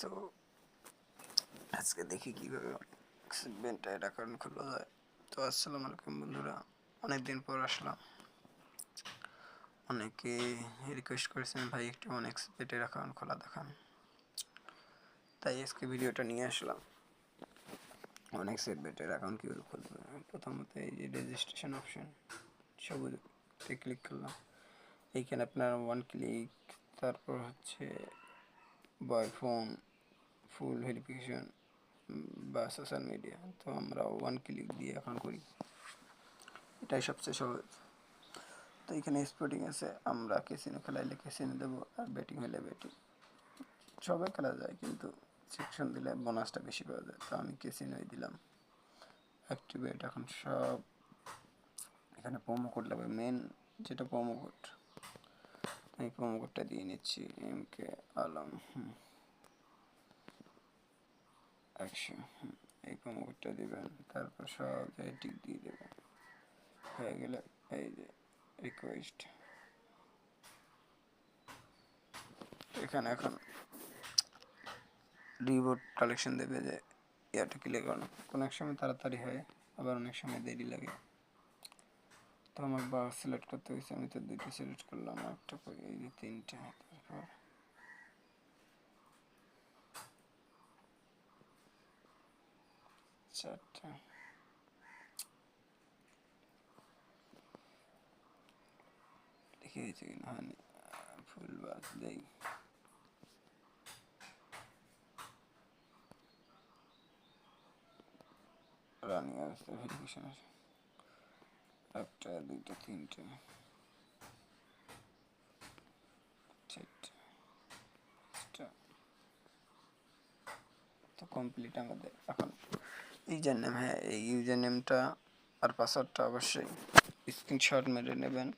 তো আজকে দেখি কীভাবে এটা কারণ খোলা যায়। তো আসসালামু আলাইকুম বন্ধুরা, অনেকদিন পর আসলাম। অনেকে রিকোয়েস্ট করেছেন, ভাই, একটু অনেক পেটের অ্যাকাউন্ট খোলা দেখান। তাই আজকে ভিডিওটা নিয়ে আসলাম। অনেক সেট বেটের অ্যাকাউন্ট কীভাবে খুলবে প্রথমত এই যে রেজিস্ট্রেশন অপশন সবুজে ক্লিক করলাম। এইখানে আপনার ওয়ান ক্লিক তারপর হচ্ছে বয় ফোন ফুল ভেরিফিকেশন বা সোশ্যাল মিডিয়া তো আমরা ওয়ান ক্লিক দিয়ে এখন করি। এটাই সবচেয়ে সহজ। তো এখানে স্পোর্টিং আছে, আমরা কেসিনো খেলাইলে কেসিনো দেবো, আর ব্যাটিং হলে ব্যাটিং সবাই খেলা যায়, কিন্তু সেকশন দিলে বোনাসটা বেশি পাওয়া যায়, তো আমি কেসিনোই দিলাম। অ্যাক্টিভেট এখন সব। এখানে প্রোমো কোড লাগবে মেন যেটা প্রোমো কোড আমি প্রোমো দিয়ে নিচ্ছি এম কে আলম একশো এই প্রোমো কোডটা দিবেন, তারপর সব জায়গায় টিক দিয়ে দেবেন। হয়ে গেলে এই যে রিকোয়েস্ট এখানে এখন রিবোট কালেকশন দেবে যে, ইয়াটা ক্লিক করানো। কোনো এক সময় তাড়াতাড়ি হয়, আবার অনেক সময় দেরি লাগে। তো আমার বা সিলেক্ট করতে হয়েছে আমি তো দুইটা সিলেক্ট করলাম আর একটা করি এই যে তিনটা, তারপর চারটা। দেখে গেছে কিনা হয়নি ফুল বাস দেই। রানিং অবস্থা ভেরিফিকেশন আছে। একটা, দুইটা, তিনটে। তো কমপ্লিট আমাদের এখন। ইউজার নেম হ্যাঁ এই ইউজার নেমটা আর পাসওয়ার্ডটা অবশ্যই স্ক্রিনশট মেরে নেবেন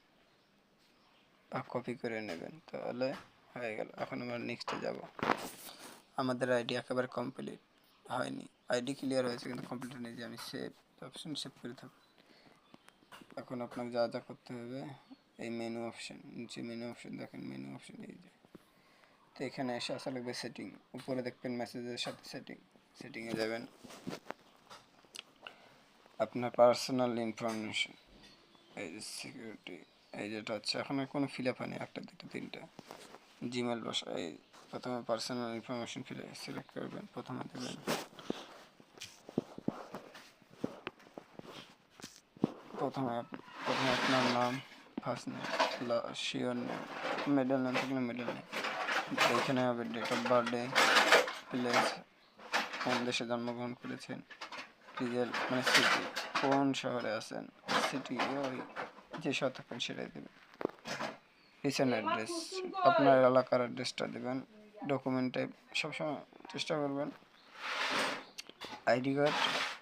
বা কপি করে নেবেন। তাহলে হয়ে গেল। এখন আমরা নেক্সটে যাব। আমাদের আইডি একেবারে কমপ্লিট হয়নি। আইডি ক্লিয়ার হয়েছে কিন্তু কমপ্লিট হয়নি। যে আমি সেভ অপশন সেভ করে থাকি এখন আপনাকে যা যা করতে হবে, এই মেনু অপশন নিচে মেনু অপশন দেখেন মেনু অপশন এই যে। তো এখানে এসে আসা লাগবে সেটিং উপরে দেখবেন মেসেজের সাথে সেটিং সেটিংয়ে যাবেন। আপনার পার্সোনাল ইনফরমেশন এই যে সিকিউরিটি এই যেটা হচ্ছে, এখন আর কোনো ফিল আপ হয়নি, একটা দুটো তিনটা। জিমেল বসা, এই প্রথমে পার্সোনাল ইনফরমেশন ফিল সিলেক্ট করবেন, প্রথমে দেবেন প্রথমে প্রথমে আপনার নাম first name surname middle name থাকলে মিডল নেম এইখানে হবে ডেট অফ বার্থডে প্লেস কোন দেশে জন্মগ্রহণ করেছেন রিজেল মানে সিটি কোন শহরে আছেন সিটি ওই যে শহর থাকবেন সেটাই দেবেন। রিসেন্ট অ্যাড্রেস আপনার এলাকার অ্যাড্রেসটা দেবেন ডকুমেন্ট টাইপ সবসময় চেষ্টা করবেন। আইডি কার্ড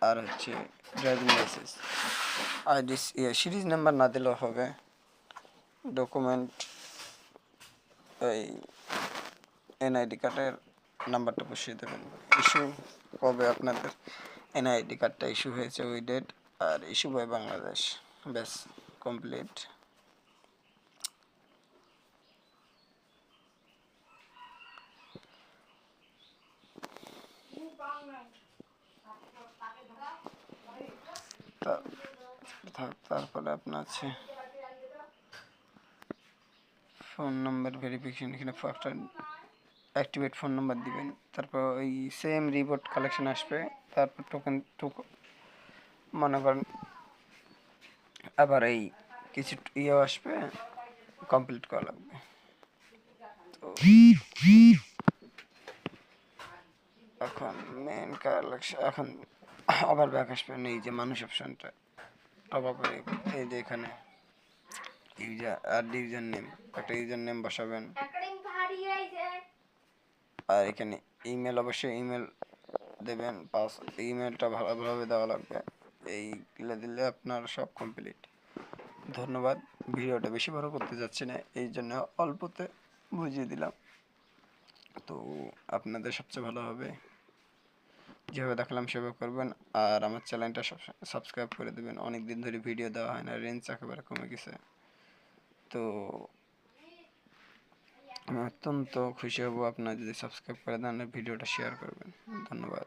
আর হচ্ছে driving licence ID series number না দিলেও হবে ডকুমেন্ট এই এনআইডি কার্ডের নাম্বারটা বসিয়ে দেবেন ইস্যু কবে আপনাদের এনআইডি কার্ডটা ইস্যু হয়েছে ওই ডেট আর ইস্যু বাই বাংলাদেশ ব্যাস কমপ্লিট তা- তা- তারপরে আপনার আছে ফোন নাম্বার ভেরিফিকেশন এখানে একটা অ্যাক্টিভেট ফোন নাম্বার দিবেন। তারপর ওই সেম রিবোট কালেকশন আসবে, তারপর টোকেন টুকু মনে করেন আবার এই কিছু ইয়েও আসবে কমপ্লিট করা লাগবে। তো এখন মেন কালেকশন এখন আবার ব্যাক আসবে, এই যে মানুষ অপশনটা টপ আপ এই যে এখানে। ইউজার আর ইউজার নেম, একটা ইউজার নেম বসাবেন। আর এখানে ইমেল, অবশ্যই ইমেল দেবেন, পাস, ইমেলটা ভালোভাবে দেওয়া লাগবে। এইগুলো দিলে আপনার সব কমপ্লিট ধন্যবাদ, ভিডিওটা বেশি বড় করতে যাচ্ছি না, এই জন্য অল্পতে বুঝিয়ে দিলাম। তো আপনাদের সবচেয়ে ভালো হবে। যেভাবে দেখালাম সেভাবে করবেন। আর আমার চ্যানেলটা সাবস্ক্রাইব করে দেবেন। অনেক দিন ধরে ভিডিও দেওয়া হয় না রেঞ্জ একেবারে কমে গেছে। তো আমি অত্যন্ত খুশি হব আপনার যদি সাবস্ক্রাইব করে দেন ভিডিওটা শেয়ার করবেন। ধন্যবাদ।